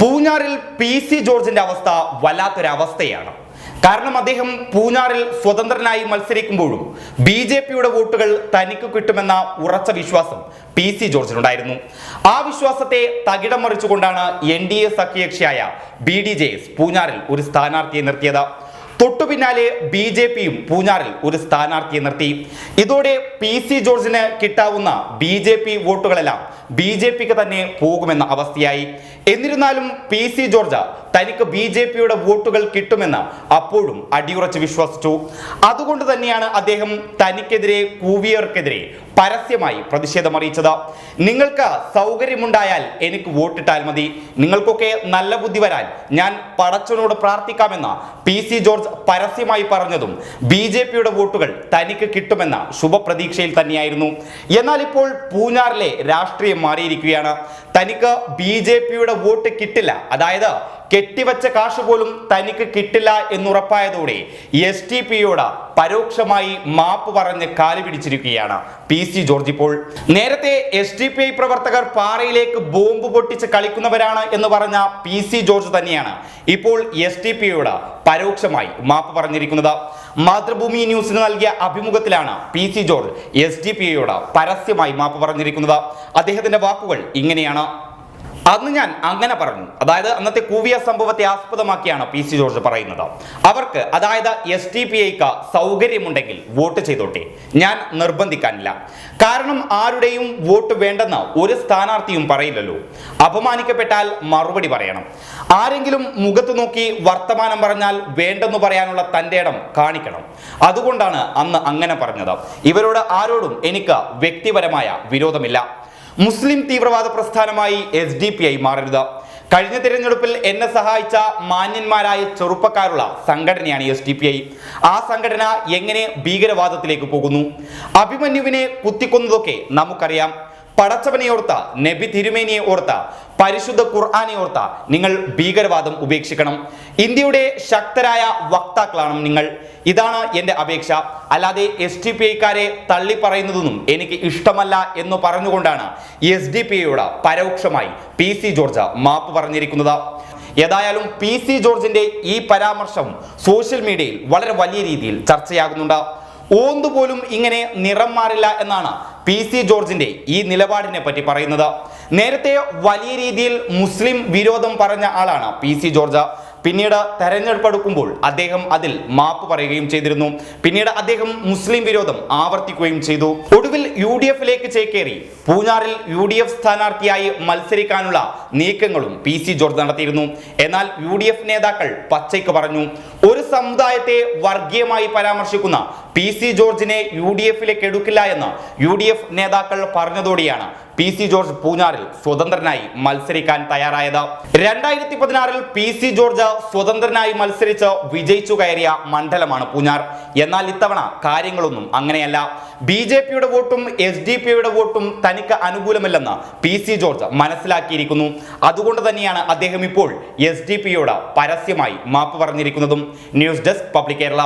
പൂഞ്ഞാറിൽ P C ജോർജിന്റെ അവസ്ഥ വല്ലാത്തൊരവസ്ഥയാണ്. കാരണം അദ്ദേഹം പൂഞ്ഞാറിൽ സ്വതന്ത്രനായി മത്സരിക്കുമ്പോഴും ബി ജെ പിയുടെ വോട്ടുകൾ തനിക്ക് കിട്ടുമെന്ന ഉറച്ച വിശ്വാസം പി സി ജോർജിനുണ്ടായിരുന്നു. ആ വിശ്വാസത്തെ തകിടം മറിച്ചുകൊണ്ടാണ് എൻ ഡി എ സഖ്യകക്ഷിയായ ബി ഡി ജെ എസ് പൂഞ്ഞാറിൽ ഒരു സ്ഥാനാർത്ഥിയെ നിർത്തിയത്. തൊട്ടു പിന്നാലെ ബി ജെ പിയും പൂഞ്ഞാറിൽ ഒരു സ്ഥാനാർത്ഥിയെ നിർത്തി. ഇതോടെ പി സി ജോർജിന് കിട്ടാവുന്ന ബി ജെ പി വോട്ടുകളെല്ലാം ബി ജെ പിക്ക് തന്നെ പോകുമെന്ന അവസ്ഥയായി. എന്നിരുന്നാലും പി സി ജോർജ് തനിക്ക് ബി ജെ പിയുടെ വോട്ടുകൾ കിട്ടുമെന്ന് അപ്പോഴും അടിയുറച്ച് വിശ്വസിച്ചു. അതുകൊണ്ട് തന്നെയാണ് അദ്ദേഹം തനിക്കെതിരെ കൂവിയർക്കെതിരെ പരസ്യമായി പ്രതിഷേധം അറിയിച്ചത്. നിങ്ങൾക്ക് സൗകര്യമുണ്ടായാൽ എനിക്ക് വോട്ടിട്ടാൽ മതി. നിങ്ങൾക്കൊക്കെ നല്ല ബുദ്ധി വരാൻ ഞാൻ പടച്ചനോട് പ്രാർത്ഥിക്കാമെന്ന് പി സി ജോർജ് പരസ്യമായി പറഞ്ഞതും ബി ജെ പിയുടെ വോട്ടുകൾ തനിക്ക് കിട്ടുമെന്ന ശുഭപ്രതീക്ഷയിൽ തന്നെയായിരുന്നു. എന്നാൽ ഇപ്പോൾ പൂഞ്ഞാറിലെ രാഷ്ട്രീയം മാറിയിരിക്കുകയാണ്. തനിക്ക് ബി ജെ പിയുടെ വോട്ട് കിട്ടില്ല. അതായത് കെട്ടിവച്ച കാശ് പോലും തനിക്ക് കിട്ടില്ല എന്നുറപ്പായതോടെ എസ് ടി പിയോട് പരോക്ഷമായി മാപ്പ് പറഞ്ഞ് കാലു പിടിച്ചിരിക്കുകയാണ്. പി സി ജോർജ് ഇപ്പോൾ നേരത്തെ എസ് ഡി പി ഐ പ്രവർത്തകർ പാറയിലേക്ക് ബോംബ് പൊട്ടിച്ച് കളിക്കുന്നവരാണ് എന്ന് പറഞ്ഞ പി സി ജോർജ് തന്നെയാണ് ഇപ്പോൾ എസ് ടി പിയോട് പരോക്ഷമായി മാപ്പ് പറഞ്ഞിരിക്കുന്നത്. മാതൃഭൂമി ന്യൂസിന് നൽകിയ അഭിമുഖത്തിലാണ് P C George S D P ഐയോട് പരസ്യമായി മാപ്പ് പറഞ്ഞിരിക്കുന്നത്. അദ്ദേഹത്തിന്റെ വാക്കുകൾ ഇങ്ങനെയാണ്. അന്ന് ഞാൻ അങ്ങനെ പറഞ്ഞു. അതായത് അന്നത്തെ കൂവിയ സംഭവത്തെ ആസ്പദമാക്കിയാണ് പി സി ജോർജ് പറയുന്നത്. അവർക്ക് അതായത് എസ് ടി പി ഐക്ക് സൗകര്യമുണ്ടെങ്കിൽ വോട്ട് ചെയ്തോട്ടെ. ഞാൻ നിർബന്ധിക്കാനില്ല. കാരണം ആരുടെയും വോട്ട് വേണ്ടെന്ന് ഒരു സ്ഥാനാർത്ഥിയും പറയില്ലല്ലോ. അപമാനിക്കപ്പെട്ടാൽ മറുപടി പറയണം. ആരെങ്കിലും മുഖത്ത് നോക്കി വർത്തമാനം പറഞ്ഞാൽ വേണ്ടെന്ന് പറയാനുള്ള തന്റെ ഇടം കാണിക്കണം. അതുകൊണ്ടാണ് അന്ന് അങ്ങനെ പറഞ്ഞത്. ഇവരോട് ആരോടും എനിക്ക് വ്യക്തിപരമായ വിരോധമില്ല. മുസ്ലിം തീവ്രവാദ പ്രസ്ഥാനമായി എസ് ഡി പി ഐ മാറരുത്. കഴിഞ്ഞ തിരഞ്ഞെടുപ്പിൽ എന്നെ സഹായിച്ച മാന്യന്മാരായ ചെറുപ്പക്കാരുള്ള സംഘടനയാണ് എസ് ഡി പി ഐ. ആ സംഘടന എങ്ങനെ ഭീകരവാദത്തിലേക്ക് പോകുന്നു? അഭിമന്യുവിനെ കുത്തിക്കൊന്നതൊക്കെ നമുക്കറിയാം. പടച്ചവനെ ഓർത്ത നബി തിരുമേനിയെ ഓർത്ത പരിശുദ്ധ ഖുർആാനെ ഓർത്ത നിങ്ങൾ ഭീകരവാദം ഉപേക്ഷിക്കണം. ഇന്ത്യയുടെ ശക്തരായ വക്താക്കളാണ് നിങ്ങൾ. ഇതാണ് എന്റെ അപേക്ഷ. അല്ലാതെ എസ് ഡി പി ഐക്കാരെ തള്ളി പറയുന്നതൊന്നും എനിക്ക് ഇഷ്ടമല്ല എന്ന് പറഞ്ഞുകൊണ്ടാണ് എസ് ഡി പി ഐയോട് പരോക്ഷമായി പി സി ജോർജ് മാപ്പ് പറഞ്ഞിരിക്കുന്നത്. ഏതായാലും പി സി ജോർജിന്റെ ഈ പരാമർശം സോഷ്യൽ മീഡിയയിൽ വളരെ വലിയ രീതിയിൽ ചർച്ചയാകുന്നുണ്ട്. ഓന്തുപോലും ഇങ്ങനെ നിറം മാറില്ല എന്നാണ് പി സി ജോർജിന്റെ ഈ നിലപാടിനെ പറ്റി പറയുന്നത്. നേരത്തെ വലിയ രീതിയിൽ മുസ്ലിം വിരോധം പറഞ്ഞ ആളാണ് പി സി ജോർജ്. പിന്നീട് തെരഞ്ഞെടുപ്പ് അടുക്കുമ്പോൾ അദ്ദേഹം അതിൽ മാപ്പ് പറയുകയും ചെയ്തിരുന്നു. പിന്നീട് അദ്ദേഹം മുസ്ലിം വിരോധം ആവർത്തിക്കുകയും ചെയ്തു. ഒടുവിൽ യു ഡി എഫിലേക്ക് ചേക്കേറി. പൂഞ്ഞാറിൽ യു ഡി എഫ് സ്ഥാനാർത്ഥിയായി മത്സരിക്കാനുള്ള നീക്കങ്ങളും പി സി ജോർജ് നടത്തിയിരുന്നു. എന്നാൽ യു ഡി എഫ് നേതാക്കൾ പച്ചയ്ക്ക് പറഞ്ഞു ഒരു സമുദായത്തെ വർഗീയമായി പരാമർശിക്കുന്ന പി സി ജോർജിനെ യു ഡി എഫിലേക്ക് എടുക്കില്ല എന്ന് യു ഡി എഫ് നേതാക്കൾ പറഞ്ഞതോടെയാണ് പി സി ജോർജ് പൂഞ്ഞാറിൽ സ്വതന്ത്രനായി മത്സരിക്കാൻ തയ്യാറായത്. രണ്ടായിരത്തി പതിനാറിൽ പി സി ജോർജ് സ്വതന്ത്രനായി മത്സരിച്ച് വിജയിച്ചു കയറിയ മണ്ഡലമാണ് പൂഞ്ഞാർ. എന്നാൽ ഇത്തവണ കാര്യങ്ങളൊന്നും അങ്ങനെയല്ല. ബി ജെ പിയുടെ വോട്ടും എസ് ഡി പിയുടെ വോട്ടും തനിക്ക് അനുകൂലമല്ലെന്ന് പി സി ജോർജ് മനസ്സിലാക്കിയിരിക്കുന്നു. അതുകൊണ്ട് തന്നെയാണ് അദ്ദേഹം ഇപ്പോൾ എസ് ഡി പിയോട് പരസ്യമായി മാപ്പ് പറഞ്ഞിരിക്കുന്നതും. News desk public Kerala.